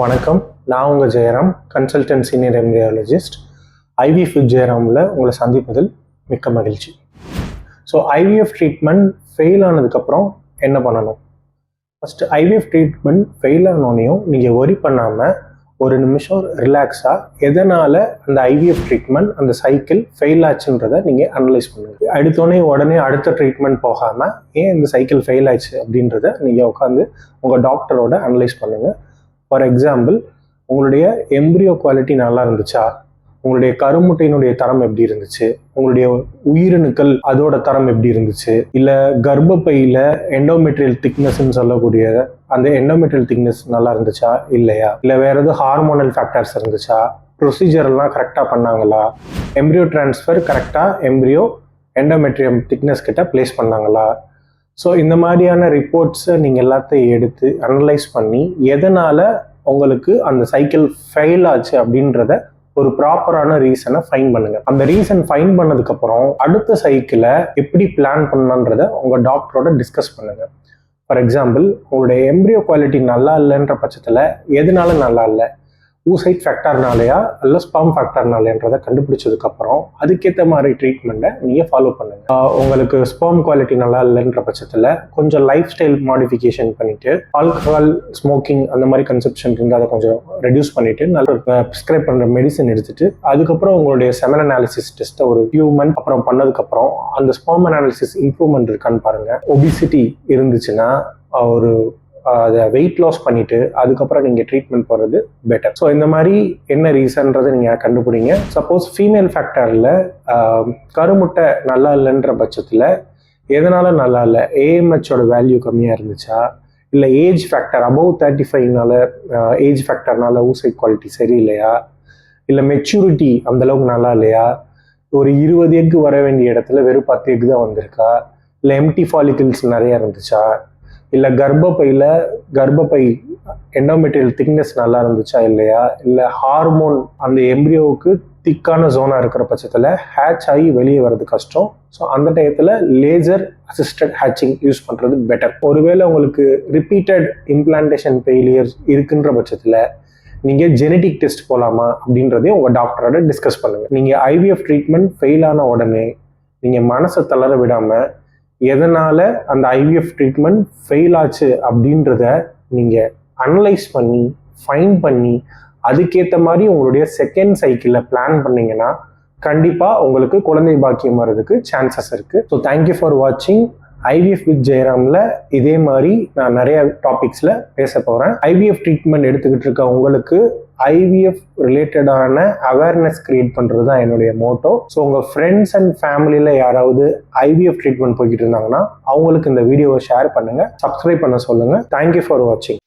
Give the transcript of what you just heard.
வணக்கம். நான் உங்கள் Jayaram consultant senior embryologist IVF ஜெயராமில் உங்களை சந்திப்பதில் மிக்க மகிழ்ச்சி. ஸோ ஐவிஎஃப் ட்ரீட்மெண்ட் ஃபெயில் ஆனதுக்கப்புறம் என்ன பண்ணணும்? ஃபஸ்ட்டு ஐவிஎஃப் ட்ரீட்மெண்ட் ஃபெயில் ஆனோனையும் நீங்கள் ஒரி பண்ணாமல் ஒரு நிமிஷம் ரிலாக்ஸாக எதனால் அந்த ஐவிஎஃப் ட்ரீட்மெண்ட் அந்த சைக்கிள் ஃபெயில் ஆச்சுன்றதை நீங்கள் அனலைஸ் பண்ணுங்க. அடுத்தோடனே உடனே அடுத்த ட்ரீட்மெண்ட் போகாமல் ஏன் இந்த சைக்கிள் ஃபெயில் ஆச்சு அப்படின்றத நீங்கள் உட்காந்து உங்கள் டாக்டரோட அனலைஸ் பண்ணுங்கள் ஃபார் எக்ஸாம்பிள் உங்களுடைய எம்ப்ரியோ குவாலிட்டி நல்லா இருந்துச்சா? உங்களுடைய கருமுட்டையினுடைய தரம் எப்படி இருந்துச்சு? உங்களுடைய உயிரணுக்கள் அதோட தரம் எப்படி இருந்துச்சு? இல்லை கர்ப்பப்பையில் எண்டோமெட்ரியல் திக்னஸ்ன்னு சொல்லக்கூடிய அந்த எண்டோமெட்ரியல் திக்னஸ் நல்லா இருந்துச்சா? இல்லையா? இல்லை வேற எதுவும் ஹார்மோனல் ஃபேக்டர்ஸ் இருந்துச்சா? ப்ரொசீஜர் எல்லாம் கரெக்டாக பண்ணாங்களா? எம்ப்ரியோ டிரான்ஸ்ஃபர் கரெக்டாக எம்ப்ரியோ எண்டோமெட்ரியம் திக்னஸ் கிட்ட பிளேஸ் பண்ணாங்களா? ஸோ இந்த மாதிரியான ரிப்போர்ட்ஸை நீங்கள் எல்லாத்தையும் எடுத்து அனலைஸ் பண்ணி எதனால் உங்களுக்கு அந்த சைக்கிள் ஃபெயில் ஆச்சு அப்படின்றத ஒரு ப்ராப்பரான ரீசனை ஃபைன் பண்ணுங்க. அந்த ரீசன் ஃபைன் பண்ணதுக்கப்புறம் அடுத்த சைக்கிளை எப்படி பிளான் பண்ணணுன்றத உங்கள் டாக்டரோட டிஸ்கஸ் பண்ணுங்க. ஃபார் எக்ஸாம்பிள் உங்களுடைய எம்ப்ரியோ குவாலிட்டி நல்லா இல்லைன்ற பட்சத்தில் எதனால நல்லா இல்லை? ஊசைட் ஃபேக்டர்னாலையா அல்ல ஸ்பாம் ஃபேக்டர்னாலேன்றதை கண்டுபிடிச்சதுக்கப்புறம் அதுக்கேற்ற மாதிரி ட்ரீட்மெண்ட்டை நீங்கள் ஃபாலோ பண்ணுங்க. உங்களுக்கு ஸ்பாம் குவாலிட்டி நல்லா இல்லைன்ற பட்சத்தில் கொஞ்சம் லைஃப் ஸ்டைல் மாடிஃபிகேஷன் பண்ணிட்டு ஆல்கஹால் ஸ்மோக்கிங் அந்த மாதிரி கன்செப்ஷன் இருந்து அதை கொஞ்சம் ரெடியூஸ் பண்ணிட்டு நல்ல ப்ரிஸ்கிரைப் பண்ணுற மெடிசன் எடுத்துட்டு அதுக்கப்புறம் உங்களுடைய செமன் அனாலிசிஸ் டெஸ்ட்டை ஒரு ஃபியூ மந்த் அப்புறம் பண்ணதுக்கப்புறம் அந்த ஸ்பாம் அனாலிசிஸ் இம்ப்ரூவ்மெண்ட் இருக்கான்னு பாருங்க. ஒபிசிட்டி இருந்துச்சுன்னா ஒரு அதை வெயிட் லாஸ் பண்ணிவிட்டு அதுக்கப்புறம் நீங்கள் ட்ரீட்மெண்ட் போகிறது பெட்டர் ஸோ இந்த மாதிரி என்ன ரீசன்றதை நீங்கள் கண்டுபிடிங்க. சப்போஸ் ஃபீமேல் ஃபேக்டரில் கருமுட்டை நல்லா இல்லைன்ற பட்சத்தில் எதனால் நல்லா இல்லை? ஏஎம்ஹெச்சோட வேல்யூ கம்மியாக இருந்துச்சா? இல்லை ஏஜ் ஃபேக்டர் அபவ் தேர்ட்டி ஃபைவ்னால ஏஜ் ஃபேக்டர்னால ஊசை குவாலிட்டி சரியில்லையா? இல்லை மெச்சூரிட்டி அந்தளவுக்கு நல்லா இல்லையா? ஒரு இருபது எக்கு வர வேண்டிய இடத்துல வெறும் பத்து எக்கு தான் வந்திருக்கா? இல்லை எம்டி ஃபாலிகிள்ஸ் நிறையா இருந்துச்சா? இல்லை கர்ப்பப்பையில் கர்ப்பப்பை எண்டோமெட்ரியல் திக்னஸ் நல்லா இருந்துச்சா இல்லையா? இல்லை ஹார்மோன் அந்த எம்ப்ரியோவுக்கு திக்கான ஜோனாக இருக்கிற பட்சத்தில் ஹேட்ச் ஆகி வெளியே வர்றது கஷ்டம். ஸோ அந்த டயத்தில் லேசர் அசிஸ்டட் ஹேட்சிங் யூஸ் பண்ணுறது பெட்டர் ஒருவேளை உங்களுக்கு ரிப்பீட்டட் இம்ப்ளான்டேஷன் ஃபெயிலியர்ஸ் இருக்குன்ற பட்சத்தில் நீங்கள் ஜெனட்டிக் டெஸ்ட் போகலாமா அப்படின்றதையும் உங்கள் டாக்டரோட டிஸ்கஸ் பண்ணுங்கள் நீங்கள் ஐவிஎஃப் ட்ரீட்மெண்ட் ஃபெயில் ஆன உடனே நீங்கள் மனசை தளர விடாமல் எதனால் அந்த ஐவிஎஃப் ட்ரீட்மெண்ட் ஃபெயில் ஆச்சு அப்படின்றத நீங்கள் அனலைஸ் பண்ணி ஃபைன் பண்ணி அதுக்கேற்ற மாதிரி உங்களுடைய செகண்ட் சைக்கிளில் பிளான் பண்ணிங்கன்னா கண்டிப்பாக உங்களுக்கு குழந்தை பாக்கியம் வர்றதுக்கு சான்சஸ் இருக்குது ஸோ தேங்க்யூ ஃபார் வாட்சிங் ஐவிஎஃப் வித் ஜெயராமில் இதே மாதிரி நான் நிறைய டாபிக்ஸில் பேச போகிறேன் ஐவிஎஃப் ட்ரீட்மெண்ட் எடுத்துக்கிட்டு இருக்க உங்களுக்கு ஐவிஎஃப் ரிலேட்டடான அவேர்னஸ் கிரியேட் பண்ணுறது தான் என்னுடைய மோட்டோ ஸோ உங்கள் ஃப்ரெண்ட்ஸ் அண்ட் ஃபேமிலியில் யாராவது ஐவிஎஃப் ட்ரீட்மெண்ட் போய்கிட்டு இருந்தாங்கன்னா அவங்களுக்கு இந்த வீடியோவை ஷேர் பண்ணுங்கள் சப்ஸ்கிரைப் பண்ண சொல்லுங்கள் தேங்க்யூ ஃபார் வாட்சிங்